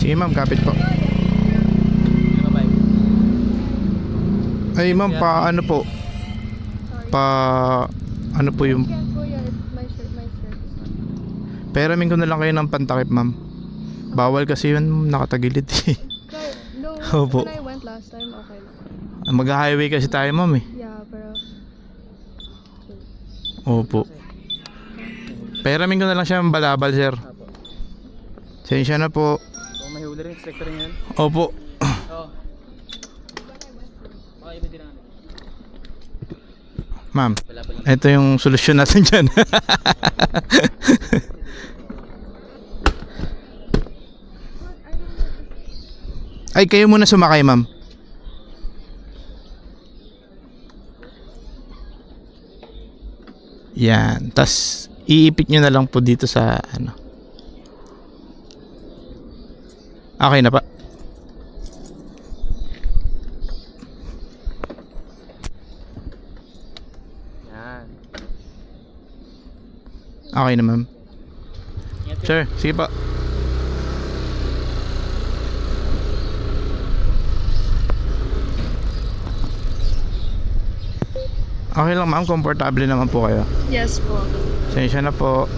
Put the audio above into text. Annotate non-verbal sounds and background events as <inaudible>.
Sige ma'am, kapit po. Ay ma'am, pa ano po? Pa ano po yung. Peramin ko na lang kayo ng pantakip ma'am. Bawal kasi yun nakatagilid <laughs> eh. No, Opo. when I went last time, okay lang. Mag-highway kasi tayo ma'am eh. Yeah, pero... Opo. Peramin ko na lang siya ng balabal sir. Sensya na po. Huli rin, sector rin yan. Opo. Oo. Okay, iba din namin. Ma'am, Wala pa lang. ito yung solusyon natin dyan. <laughs> Ay, kayo muna sumakay ma'am. Yan. tas iipit nyo na lang po dito sa ano. Okay na pa. Yan. Okay na ma'am. Sir, sige pa. Okay lang ma'am, komportable naman po kayo. Yes po. Sensya na po.